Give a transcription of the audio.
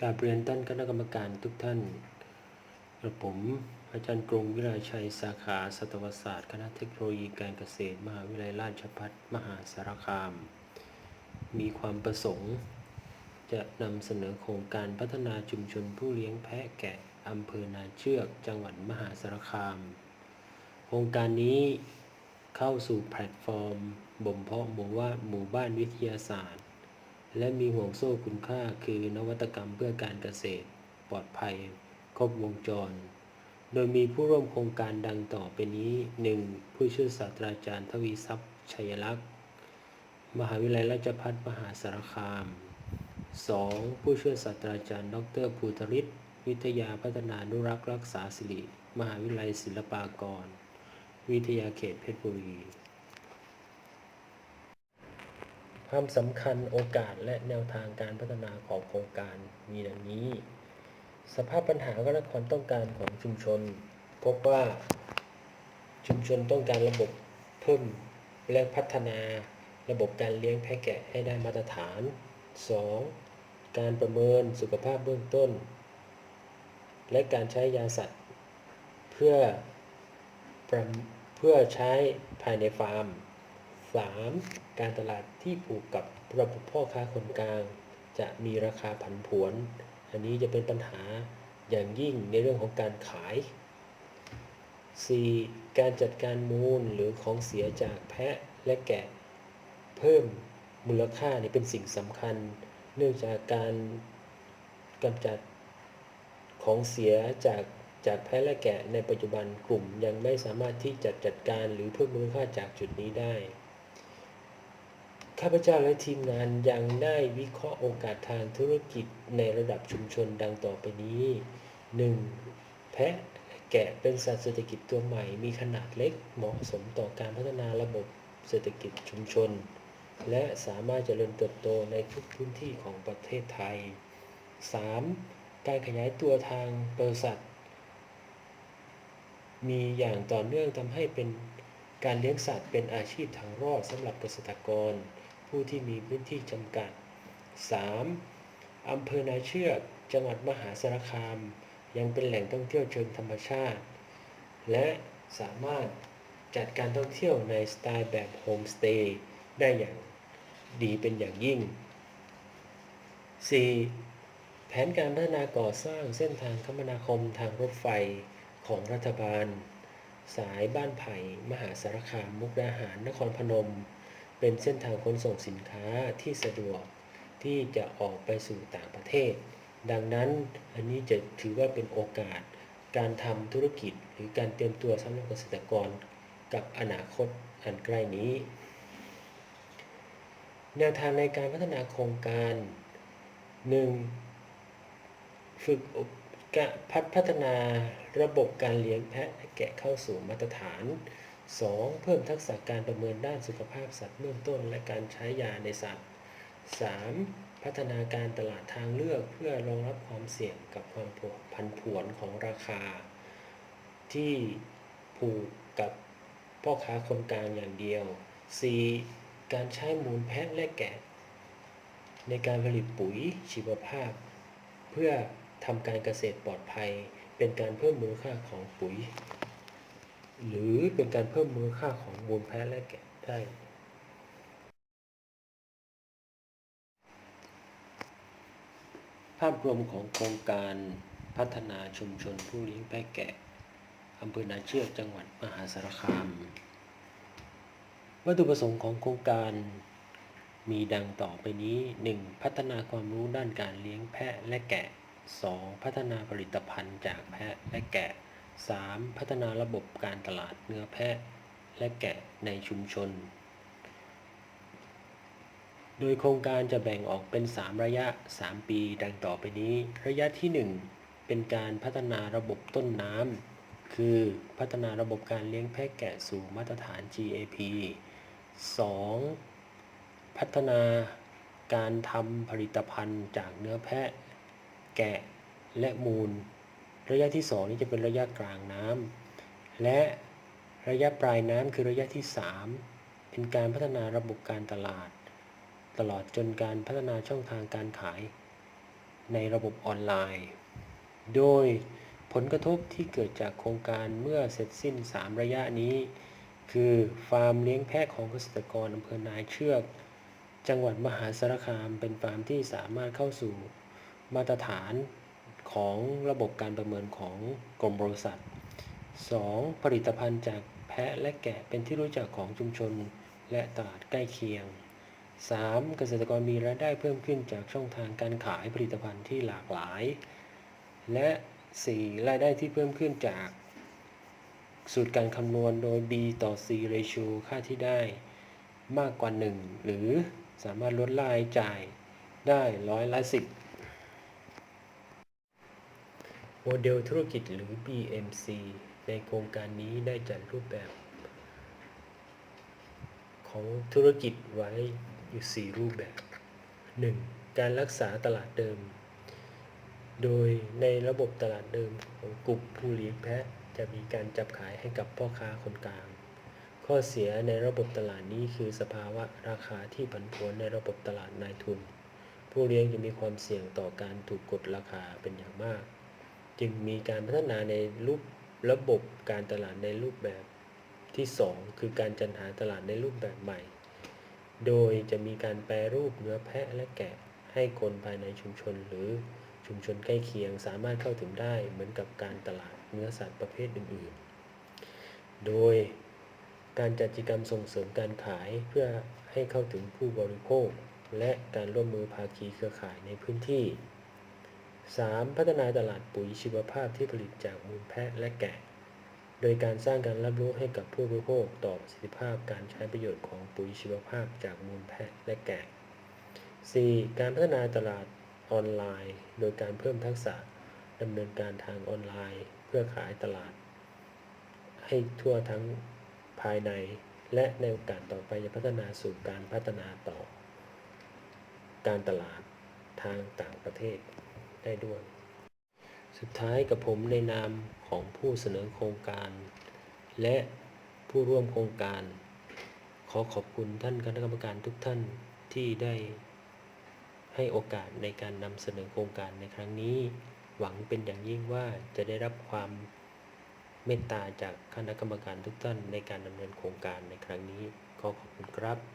กาบเรียนท่านคณะกรรมการทุกท่านกระผมอาจารย์กรุงวิราชัยสาขาสัตวศาสตร์ คณะเทคโนโลยีการเกษตร มหาวิทยาลัยราชภัฏมหาสารคาม มีความประสงค์ จะนำเสนอโครงการพัฒนาชุมชนผู้เลี้ยงแพะแกะอำเภอนาเชือกจังหวัดมหาสารคาม โครงการนี้เข้าสู่แพลตฟอร์มบ่มเพาะหมู่ว่าหมู่บ้านวิทยาศาสตร์ และมีห่วงโซ่คุณค่าคือนวัตกรรมเพื่อการเกษตร ปลอดภัย ครบวงจร โดยมีผู้ร่วมโครงการดังต่อไปนี้ 1. ผู้ช่วยศาสตราจารย์ทวีทรัพย์ชัยลักษณ์ มหาวิทยาลัยราชภัฏมหาสารคาม 2. ผู้ช่วยศาสตราจารย์ ดรภูธริศวิทยาพัฒนานุรักษ์รักษาสิริ มหาวิทยาลัยศิลปากร วิทยาเขตเพชรบุรี ความสำคัญโอกาสและแนวทางการพัฒนาของโครงการมีดังนี้ สภาพปัญหาและความต้องการของชุมชน พบว่าชุมชนต้องการระบบเพิ่มและพัฒนาระบบการเลี้ยงแพะแกะให้ได้มาตรฐาน 2. การประเมินสุขภาพเบื้องต้น และการใช้ยาสัตว์ เพื่อเพื่อใช้ภายในฟาร์ม 3. การตลาดที่ผูกกับระบบพ่อค้าคนกลาง จะมีราคาผันผวน อันนี้จะเป็นปัญหาอย่างยิ่งในเรื่องของการขาย 4. การจัดการมูลหรือของเสียจากแพะและแกะ เพิ่มมูลค่านี่เป็นสิ่งสำคัญ เนื่องจากการกำจัดของเสียจากจากแพะและแกะในปัจจุบันกลุ่มยังไม่สามารถที่จะจัดการหรือเพิ่มมูลค่าจากจุดนี้ได้ ข้าพเจ้าและทีมงานยังได้วิเคราะห์โอกาสทางธุรกิจในระดับชุมชนดังต่อไปนี้ 1. แพะแกะเป็นสัตว์เศรษฐกิจตัวใหม่ มีขนาดเล็กเหมาะสมต่อการพัฒนาระบบเศรษฐกิจชุมชน และสามารถเจริญเติบโตในทุกพื้นที่ของประเทศไทย 3. การขยายตัวทางบริษัท มีอย่างต่อเนื่องทำให้เป็นการเลี้ยงสัตว์เป็นอาชีพทางรอดสำหรับเกษตรกร ผู้ที่มีพื้นที่จำกัด 3. อำเภอนาเชือกจังหวัดมหาสารคาม ยังเป็นแหล่งท่องเที่ยวเชิงธรรมชาติ และสามารถจัดการท่องเที่ยวในสไตล์แบบโฮมสเตย์ได้อย่างดีเป็นอย่างยิ่ง 4. แผนการพัฒนาก่อสร้างเส้นทางคมนาคมทางรถไฟของรัฐบาล สายบ้านไผ่ มหาสารคาม มุกดาหาร นครพนม เป็นเส้นทางขนส่งสินค้าที่สะดวกที่จะออกไปสู่ต่างประเทศ ดังนั้นอันนี้จะถือว่าเป็นโอกาสการทำธุรกิจหรือการเตรียมตัวสำหรับเกษตรกรกับอนาคตอันใกล้นี้ แนวทางในการพัฒนาโครงการ 1. ฝึกอบกพัฒพัฒนาระบบการเลี้ยงแพะและแกะเข้าสู่มาตรฐาน 2. เพิ่มทักษะการประเมินด้านสุขภาพสัตว์เบื้องต้น และการใช้ยาในสัตว์ 3. พัฒนาการตลาดทางเลือกเพื่อรองรับความเสี่ยงกับความผันผวนของราคา ที่ผูกกับพ่อค้าคนกลางอย่างเดียว 4. การใช้มูลแพะและแกะ ในการผลิตปุ๋ยชีวภาพ เพื่อทำการเกษตรปลอดภัย เป็นการเพิ่มมูลค่าของปุ๋ย หรือเป็นการเพิ่มมูลค่าของมูลแพะและแกะได้ ภาพรวมของโครงการพัฒนาชุมชนผู้เลี้ยงแพะแกะอำเภอนาเชือกจังหวัดมหาสารคาม วัตถุประสงค์ของโครงการมีดังต่อไปนี้ 1. พัฒนาความรู้ด้านการเลี้ยงแพะและแกะ 2. พัฒนาผลิตภัณฑ์จากแพะและแกะ 3. พัฒนาระบบการตลาดเนื้อแพะและแกะในชุมชน โดยโครงการจะแบ่งออกเป็น 3 ระยะ 3 ปีดังต่อไปนี้ ระยะที่ 1 เป็นการพัฒนาระบบต้นน้ำ คือพัฒนาระบบการเลี้ยงแพะแกะสู่มาตรฐาน GAP 2. พัฒนาการทำผลิตภัณฑ์จากเนื้อแพะ แกะและมูล ระยะที่ 2 นี้จะเป็นระยะกลางน้ำและระยะปลายน้ำคือระยะที่ 3 เป็นการพัฒนาระบบการตลาด ตลอดจนการพัฒนาช่องทางการขาย ในระบบออนไลน์ โดยผลกระทบที่เกิดจากโครงการเมื่อเสร็จสิ้น 3 ระยะนี้ คือฟาร์มเลี้ยงแพะของเกษตรกรอำเภอนายเชือก จังหวัดมหาสารคามเป็นฟาร์มที่สามารถเข้าสู่มาตรฐาน ของระบบการประเมินของกรมบริษัท 2. ผลิตภัณฑ์จากแพะและแกะเป็นที่รู้จักของชุมชนและตลาดใกล้เคียง 3. เกษตรกรมีรายได้เพิ่มขึ้นจากช่องทางการขายผลิตภัณฑ์ที่หลากหลาย และ 4. รายได้ที่เพิ่มขึ้นจากสูตรการคำนวณโดย B ต่อ C ratio ค่าที่ได้มากกว่า 1 หรือสามารถลดรายจ่ายได้ร้อยละ10 โมเดลธุรกิจหรือ BMC ในโครงการนี้ได้จัดรูปแบบ ของธุรกิจไว้อยู่ 4 รูปแบบ 1. การรักษาตลาดเดิม โดยในระบบตลาดเดิมของกลุ่มผู้เลี้ยงแพะจะมีการจับขายให้กับพ่อค้าคนกลาง ข้อเสียในระบบตลาดนี้คือสภาวะราคาที่ผันผวนในระบบตลาดนายทุน ผู้เลี้ยงจะมีความเสี่ยงต่อการถูกกดราคาเป็นอย่างมาก จึงมีการพัฒนาในรูประบบการตลาดในรูปแบบที่ 2 คือการจัดหาตลาดในรูปแบบใหม่ โดยจะมีการแปรรูปเนื้อแพะและแกะให้คนภายในชุมชนหรือชุมชนใกล้เคียงสามารถเข้าถึงได้เหมือนกับการตลาดเนื้อสัตว์ประเภทอื่น ๆ โดยการจัดกิจกรรมส่งเสริมการขายเพื่อให้เข้าถึงผู้บริโภค และการร่วมมือภาคีเครือข่ายในพื้นที่ 3. พัฒนาตลาดปุ๋ยชีวภาพที่ผลิตจากมูลแพะและแกะ โดยการสร้างการรับรู้ให้กับผู้บริโภคต่อประสิทธิภาพการใช้ประโยชน์ของปุ๋ยชีวภาพจากมูลแพะและแกะ 4. การพัฒนาตลาดออนไลน์ โดยการเพิ่มทักษะดำเนินการทางออนไลน์ เพื่อขายตลาด ให้ทั่วทั้งภายใน และในโอกาสต่อไปจะพัฒนาสู่การพัฒนาต่อ การตลาดทางต่างประเทศ ได้ด้วย สุดท้ายกับผมในนามของผู้เสนอโครงการ และผู้ร่วมโครงการ ขอขอบคุณท่านคณะกรรมการทุกท่านที่ได้ให้โอกาสในการนำเสนอโครงการในครั้งนี้ หวังเป็นอย่างยิ่งว่าจะได้รับความเมตตาจากคณะกรรมการทุกท่านในการดำเนินโครงการในครั้งนี้ ขอขอบคุณครับ